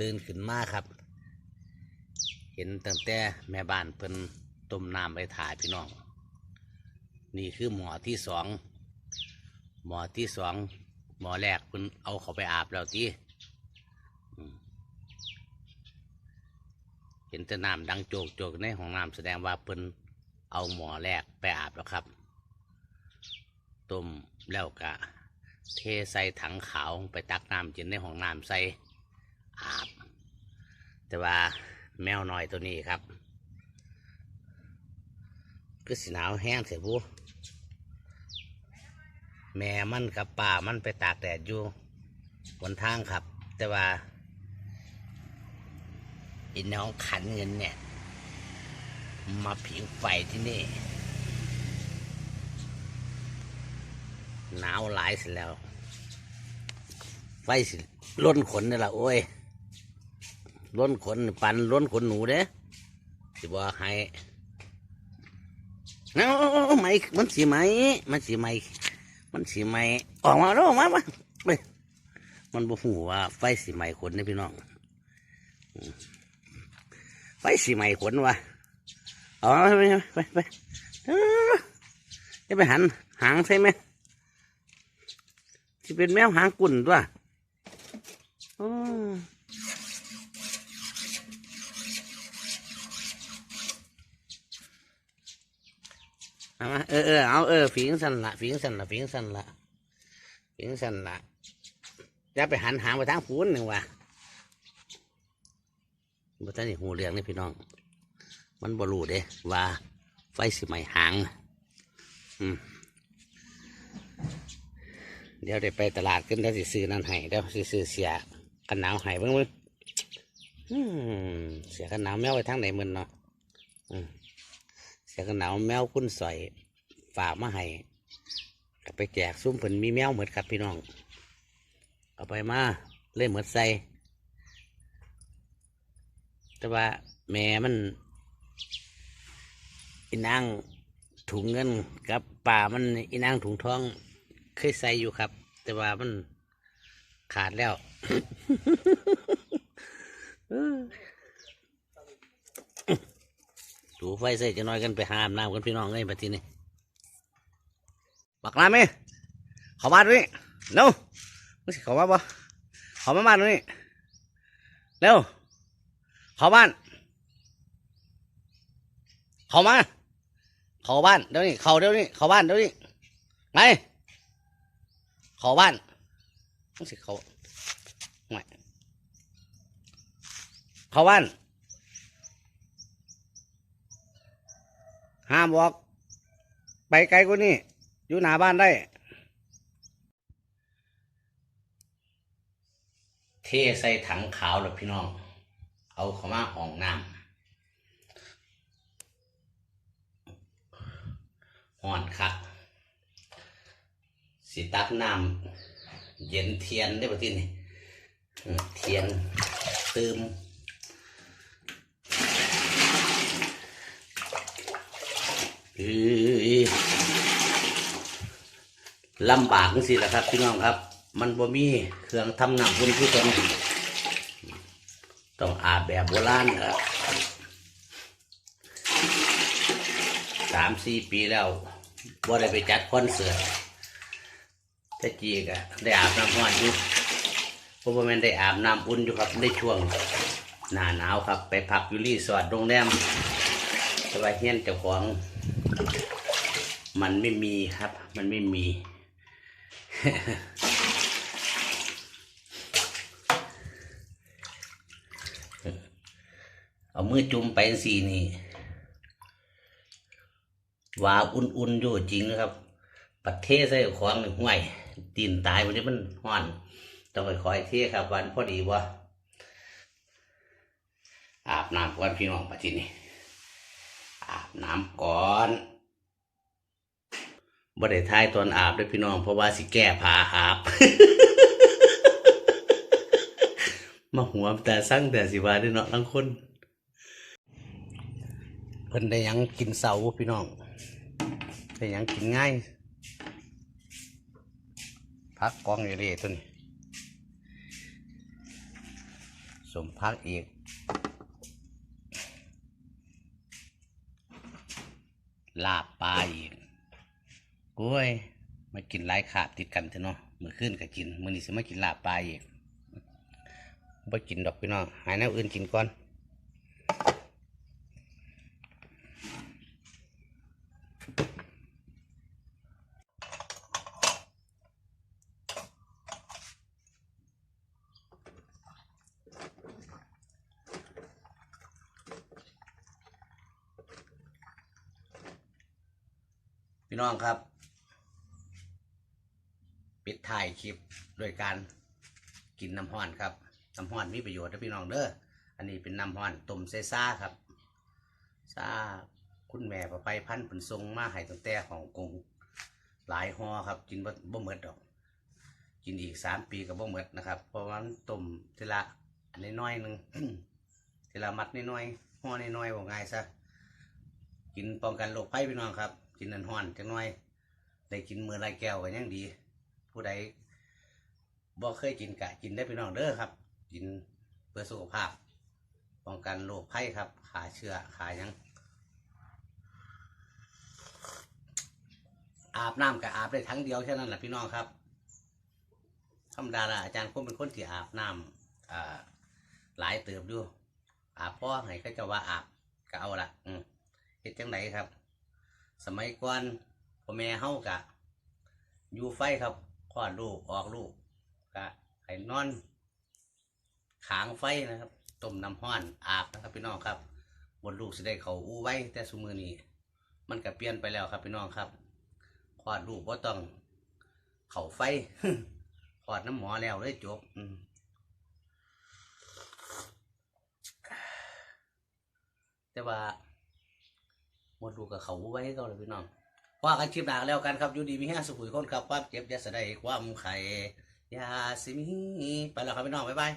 ตื่นขึ้นมาครับ เห็นตั้งแต่แม่บ้านเพิ่นต้มน้ำไปถ่ายพี่น้อง นี่คือหมอที่สองหมอที่สองหมอแรกเพิ่นเอาเขาไปอาบแล้วที่เห็นแต่น้ำดังโจกโจกในห้องน้ำแสดงว่าเพิ่นเอาหมอแรกไปอาบแล้วครับต้มแล้วกะเทใส่ถังขาวไปตักน้ำจินในห้องน้ำใส่ แต่ว่าแมวน้อยตัวนี้ครับคือสีหนาวแห้งเสียบูแม่มันกับป่ามันไปตากแดดอยู่บนทางครับ แต่ว่าไอีน้องขันเงินเนี่ย มาผิงไฟที่นี่ หนาวหลายสิแล้ว ไฟสิล้นขนนี่ละโอ้ย ล้นขนปันล้นขนหนูเด้สิบอกให้เอาไหมมันสีไหมมันสีไหมมันสีไหมออกมาแล้วออกมามาไปมันบ่หูว่าไฟสีไหมขนนี่พี่น้องไฟสีไหมขนวะเอาไปไปไปไปเอ้อจะไปหันหางใช่ไหมที่เป็นแมวหางกุ่นด้วย เอามาเออเออเอาเออฝีงสันละฝีงสันละฝีงสันละฝีงสันละอย่าไปหันหางไปทางฟูนหนึ่งว่ะบ่ท่านนี่หูเรื่องนี่พี่น้อง มันบ่รู้เด้ว่าไฟสิไหมหางอืมเดี๋ยวได้ไปตลาดกันแล้วสิซื้อนั่นให้เดี๋ยวสิซื้อเสียกันหนาวให้เบิ่งเบิ่งเสียกันหนาวแมวไปทางไหนมึนเนาะอืม เสียกันหนาวแมวคุณสอยฝากมาให้ก็ไปแจกซุ้มเพิ่นมีแมวเหมือนครับพี่น้อง เอาไปมาเล่นเหมือนใส่แต่ว่าแม่มันอีนางถุงเงินกับป่ามันอีนางถุงทองเคยใส่อยู่ครับ แต่ว่ามันขาดแล้ว ถูไฟใส่จะน้อยกันไปหาอาบน้ำกันพี่น้องเลยปทีนี้บักน้ำไหมเขามาด้วยเร็วมึงสิเขามาบ่เขามาบ้านด้วยเร็วเขาบ้าน เขามา เขาบ้านเดี๋ยวนี้เขาเดี๋ยวนี้เขาบ้านเดี๋ยวนี้ไงเขาบ้านต้องสิเขาไม่เขาบ้าน ห้ามบอก ไปไกลกว่านี้ อยู่หน้าบ้านได้ เทใส่ถังขาวเลยพี่น้อง เอาเข้ามาห้องน้ำห่อนคัก สิตักน้ำเย็นเทียนได้ปะที่นี่เทียน ตืมอื้อ ลำบากสิแหละครับพี่น้องครับ มันบ่มีเครื่องทำน้ำบุญที่ตนต้องอาบแบบโบราณครับสามสี่ปีแล้วบ่ได้ไปจัดคอนเสิร์ตแต่จีกะได้อาบน้ำร้อนอยู่เพราะว่ามันได้อาบน้ำอุ่นอยู่ครับในช่วงหน้าหนาวครับ ไปพักอยู่รีสอร์ทโรงแรมแต่ว่าเฮียนเจ้าของ มันไม่มีครับ มันไม่มี เอามือจุ่มไปสีนี่ว่าอุ่นๆอยู่จริงนะครับประเทศใส่ของห่วยตีนตายวันนี้มันห่อน ต้องไปคอยเทครับวันพอดีว่าอาบน้ำก่อนพี่น้องปะทีนี้ น้ำก่อนบ่ได้ทายตอนอาบด้วยพี่น้อง เพราะว่าสิแก้ผ้าอาบ มาหัวแต่สั่งแต่สิว่าด้วยเนาะทั้งคนเพิ่นได้ยังกินเสาพี่น้องได้ยังกินง่ายพักกองอยู่ดีตัวนี้สมพักอีก ลาบปลาอีกกล้วยมากินหลายขาบติดกันเถอะเนาะมือขึ้นก็กินมือนี้สิมากินลาบปลาอีกบ่กินดอกพี่น้องหาแนวอื่นกินก่อน พี่น้องครับ ปิดถ่ายคลิปโดยการกินน้ำห้อนครับน้ำห้อนมีประโยชน์นะพี่น้องเด้ออันนี้เป็นน้ำห้อนต้มเซซ่าครับซ่าคุณแม่ประไปพันธุ์ผนทรงมาให้ตั้งแต่ของกงหลายห่อครับ กินบ่บ่หมดดอก กินอีกสามปีกับบ่หมดนะครับ เพราะว่ามันต้มทีละอันน้อยๆหนึ่งทีละมัดน้อยๆห่อน้อยๆว่าง่ายซะกินป้องกันโรคภัยพี่น้องครับ กินนันห้อนจังน้อยได้กินมือไรแก้วก็ยังดี ผู้ใดบ่เคยกินกะกินได้พี่น้องเด้อครับ กินเพื่อสุขภาพป้องกันโรคภัยครับขาเชื้อขายังอาบน้ำกับอาบได้ทั้งเดียวแค่นั้นแหละพี่น้องครับธรรมดาละอาจารย์คงเป็นคนที่อาบน้ำอ่าหลายเติบอยู่อาบพ่อให้ก็จะว่าอาบก็เอาละอืมเฮ็ดจังไดครับ สมัยก่อนพ่อแม่เฮากะอยู่ไฟครับคลอดลูกออกลูกกะให้นอนขางไฟนะครับต้มน้ำห้อนอาบนะครับพี่น้องครับบนลูกสิได้เขาอู้ไว้แต่สมือนี้มันก็เปลี่ยนไปแล้วครับพี่น้องครับคลอดลูกก็ต้องเขาไฟคลอดน้ำหมอแล้วเลยจบแต่ว่า มดลูกกับเขาไว้ให้เขาเลยพี่น้องว่ากันคลิปหนักแล้วกันครับอยู่ดีมีแห้งสุขุยคนครับความเจ็บยาสดายความไข่ยาสิมีไปแล้วครับพี่น้องบ๊ายบาย